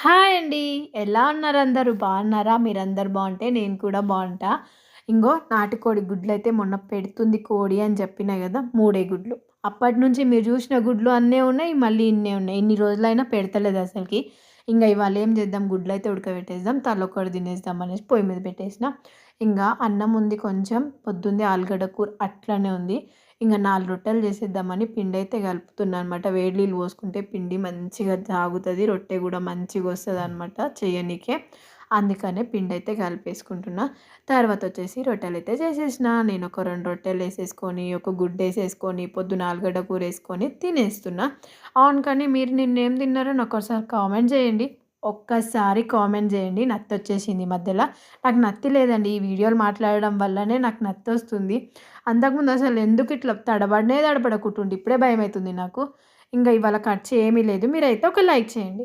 Hi అండి. ఎలా ఉన్నారు అందరూ? బాగున్నారా? మీరందరు బాగుంటే నేను కూడా బాగుంటా. ఇంగో నాటుకోడి గుడ్లయితే మొన్న పెడుతుంది కోడి అని చెప్పిన కదా మూడే గుడ్లు. అప్పటినుంచి మీరు చూసిన గుడ్లు అన్నీ ఉన్నాయి. మళ్ళీ ఇన్నే ఉన్నాయి. ఇన్ని రోజులైనా పెడతలేదు అసలుకి ఇంకా ఇవాళ ఏం చేద్దాం గుడ్లు అయితే ఉడకబెట్టేద్దాం. తలొక్కటి తినేద్దాం అనేసి పొయ్యి మీద పెట్టేసిన. ఇంకా అన్నం ఉంది కొంచెం. పొద్దుంది ఆలుగడ్డ కూర అట్లనే ఉంది. ఇంకా నాలుగు రొట్టెలు చేసేద్దామని పిండి అయితే కలుపుతున్నా అనమాట. వేడి నీళ్ళు పోసుకుంటే పిండి మంచిగా తాగుతుంది రొట్టె కూడా మంచిగా వస్తుంది అనమాట చేయనీకే అందుకనే పిండయితే కలిపేసుకుంటున్నా. తర్వాత వచ్చేసి రొట్టెలైతే చేసేసిన. నేను ఒక రెండు రొట్టెలు వేసేసుకొని ఒక గుడ్డ వేసేసుకొని పొద్దున ఆలుగడ్డ కూరేసుకొని తినేస్తున్నా. అవును కానీ మీరు నిన్నేం తిన్నారో ఒకసారి కామెంట్ చేయండి. ఒక్కసారి కామెంట్ చేయండి. నత్తొచ్చేసింది ఈ మధ్యలో నాకు నత్తి లేదండి. ఈ వీడియోలు మాట్లాడడం వల్లనే నాకు నత్తొస్తుంది. అంతకుముందు అసలు ఎందుకు ఇట్లా తడబడనే తడబడకుంటుండి ఇప్పుడే భయమైతుంది నాకు. ఇంకా ఇవాళ ఖర్చు ఏమీ లేదు. మీరైతే ఒక లైక్ చేయండి.